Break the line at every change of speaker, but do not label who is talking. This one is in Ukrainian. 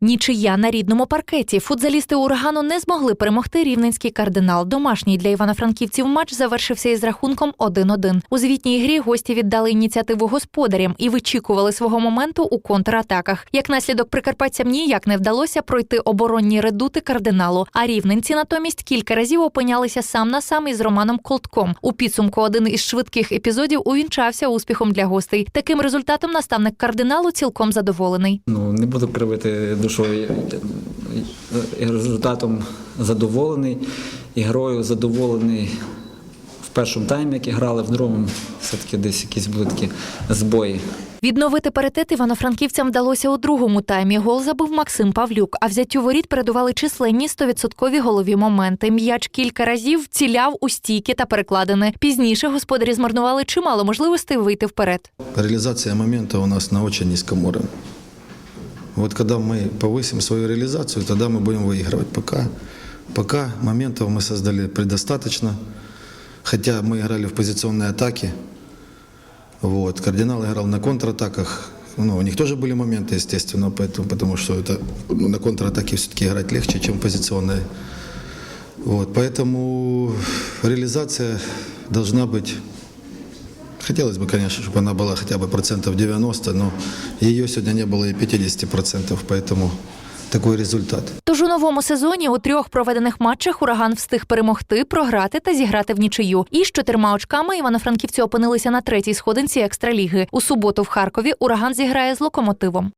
Нічия на рідному паркеті. Футзалісти урагану не змогли перемогти рівненський кардинал. Домашній для івано-франківців матч завершився із рахунком 1-1. У звітній грі гості віддали ініціативу господарям і вичікували свого моменту у контратаках. Як наслідок прикарпатцям ніяк не вдалося пройти оборонні редути кардиналу. А рівненці натомість кілька разів опинялися сам на сам із Романом Колтком. У підсумку один із швидких епізодів увінчався успіхом для гостей. Таким результатом наставник кардиналу цілком задоволений.
Ну, не буду кривити душою. Я Результатом задоволений, ігрою задоволений в першому таймі, як і грали, в другому все-таки десь якісь були такі збої.
Відновити паритет івано-франківцям вдалося у другому таймі. Гол забив Максим Павлюк, а взяттю воріт передували численні стовідсоткові голові моменти. М'яч кілька разів ціляв у стійки та перекладини. Пізніше господарі змарнували чимало можливостей вийти вперед.
Реализация момента у нас на очень низком уровне. Вот когда мы повысим свою реализацию, тогда мы будем выигрывать. Пока, пока моментов мы создали предостаточно, хотя мы играли в позиционной атаке. Вот. Кардинал играл на контратаках. Ну, у них тоже были моменты, естественно, поэтому, потому что это, ну, на контратаке все-таки играть легче, чем позиционная. Вот. Поэтому реализация должна быть Хотелось бы, конечно, чтобы она была хотя бы процентов 90, но ее сегодня не было и 50 процентов, поэтому такой результат.
Тож у новому сезоні у трьох проведених матчах ураган встиг перемогти, програти та зіграти в нічию. І з чотирма очками івано-франківці опинилися на третій сходинці екстраліги. У суботу в Харкові ураган зіграє з локомотивом.